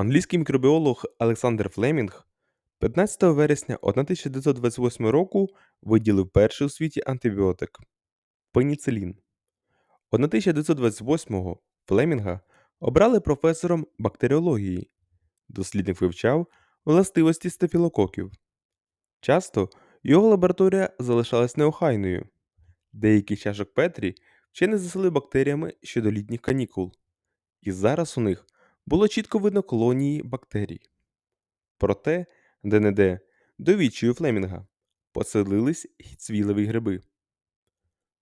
Англійський мікробіолог Олександр Флемінг 15 вересня 1928 року виділив перший у світі антибіотик пеніцилін. 1928-го Флемінга обрали професором бактеріології. Дослідник вивчав властивості стафілококів. Часто його лабораторія залишалась неохайною. Деякі чашок Петрі вчені заселили бактеріями щодо літніх канікул, і зараз у них було чітко видно колонії бактерій. Проте, де-не-де, до відчаю Флемінга поселились й цвілеві гриби.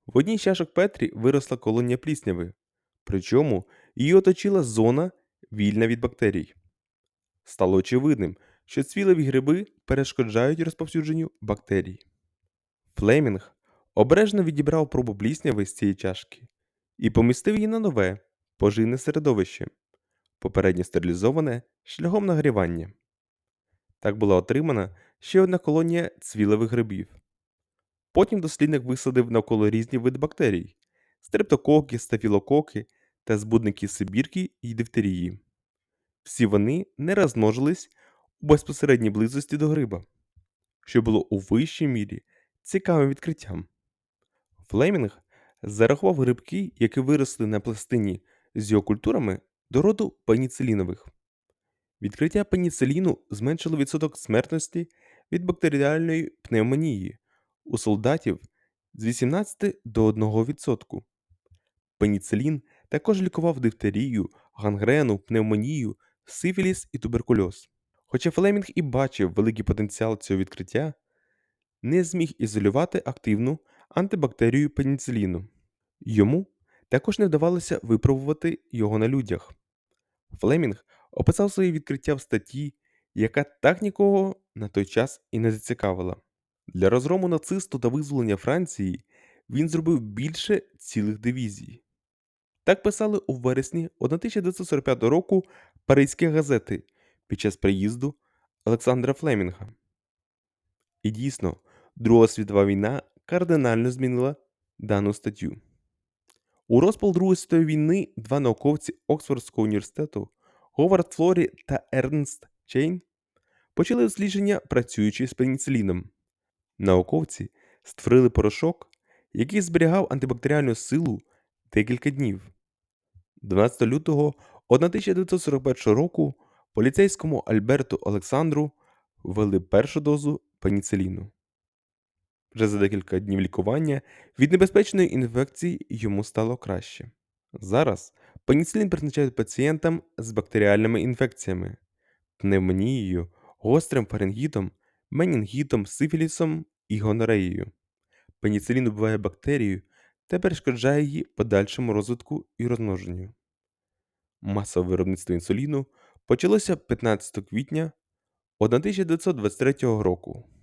В одній з чашок Петрі виросла колонія плісняви, причому її оточила зона, вільна від бактерій. Стало очевидним, що цвілеві гриби перешкоджають розповсюдженню бактерій. Флемінг обережно відібрав пробу плісняви з цієї чашки і помістив її на нове, поживне середовище, попередньо стерилізоване шляхом нагрівання. Так була отримана ще одна колонія цвілевих грибів. Потім дослідник висадив навколо різні види бактерій стрептококи, стафілококи та збудники сибірки і дифтерії. Всі вони не розмножились у безпосередній близості до гриба, що було у вищій мірі цікавим відкриттям. Флемінг зарахував грибки, які виросли на пластині з його культурами, до роду пеніцилінових. Відкриття пеніциліну зменшило відсоток смертності від бактеріальної пневмонії у солдатів з 18 до 1%. Пеніцилін також лікував дифтерію, гангрену, пневмонію, сифіліс і туберкульоз. Хоча Флемінг і бачив великий потенціал цього відкриття, не зміг ізолювати активну антибактерію пеніциліну. Йому також не вдавалося випробувати його на людях. Флемінг описав своє відкриття в статті, яка так нікого на той час і не зацікавила. Для розгрому нацисту та визволення Франції він зробив більше цілих дивізій. Так писали у вересні 1945 року паризькі газети під час приїзду Олександра Флемінга. І дійсно, Друга світова війна кардинально змінила дану статтю. У розпал Другої світової війни два науковці Оксфордського університету Говард Флорі та Ернст Чейн почали дослідження, працюючи з пеніциліном. Науковці створили порошок, який зберігав антибактеріальну силу декілька днів. 12 лютого 1941 року поліцейському Альберту Олександру ввели першу дозу пеніциліну. Вже за декілька днів лікування від небезпечної інфекції йому стало краще. Зараз пеніцилін призначають пацієнтам з бактеріальними інфекціями, пневмонією, гострим фарингітом, менінгітом, сифілісом і гонореєю. Пеніцилін убиває бактерію та перешкоджає її подальшому розвитку і розмноженню. Масове виробництво інсуліну почалося 15 квітня 1923 року.